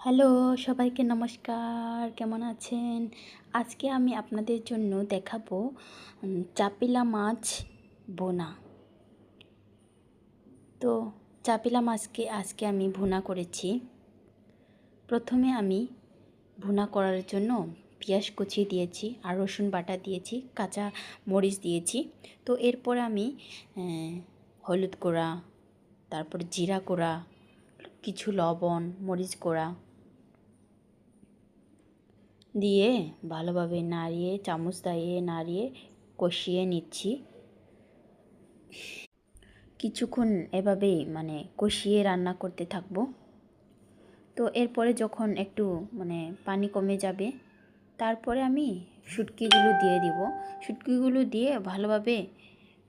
Hello, সবাইকে নমস্কার। কেমন আছেন? আজকে আমি আপনাদের জন্য দেখাবো চাপিলা মাছ বোনা তো, চাপিলা মাছকে আজকে আমি ভুনা করেছি। প্রথমে আমি ভুনা করার জন্য পেঁয়াজ কুচি দিয়েছি আর রসুন বাটা দিয়েছি, কাঁচা মরিচ দিয়েছি। তো, এরপর আমি হলুদ গুঁড়া, তারপর জিরা গুঁড়া, কিছু লবণ, মরিচ গুঁড়া দিয়ে ভালোভাবে নাড়িয়ে, চামচ দিয়ে নাড়িয়ে কষিয়ে নিচ্ছি। কিছুক্ষণ এভাবেই মানে কষিয়ে রান্না করতে থাকব। তো এরপরে যখন একটু মানে পানি কমে যাবে, তারপরে আমি শুটকিগুলো দিয়ে দিব। শুটকিগুলো দিয়ে ভালোভাবে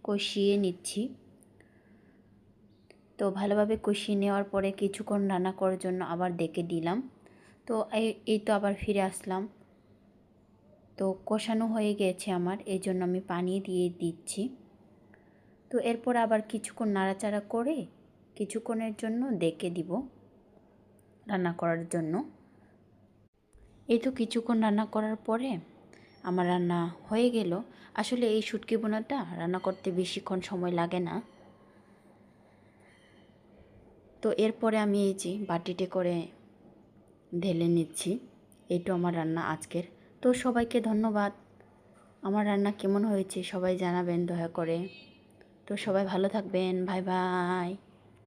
কষিয়ে নিচ্ছি। তো ভালোভাবে কষিয়ে নেওয়ার পরে কিছুক্ষণ রান্না করার জন্য আবার ডেকে দিলাম। তো এই তো আবার ফিরে আসলাম। তো কষানো হয়ে গেছে আমার, এই জন্য আমি পানি দিয়ে দিচ্ছি। তো এরপর আবার কিছুক্ষণ নাড়াচাড়া করে কিছুক্ষণের জন্য ডেকে দিব রান্না করার জন্য। এই তো কিছুক্ষণ রান্না করার পরে আমার রান্না হয়ে গেল। আসলে এই শুটকি বোনাটা রান্না করতে বেশিক্ষণ সময় লাগে না। তো এরপরে আমি এই যে বাটিতে করে ঢেলে নিচ্ছি। এইটু আমার রান্না আজকের। তো সবাইকে ধন্যবাদ। আমার রান্না কেমন হয়েছে সবাই জানাবেন দয়া করে। তো সবাই ভালো থাকবেন। Bye bye.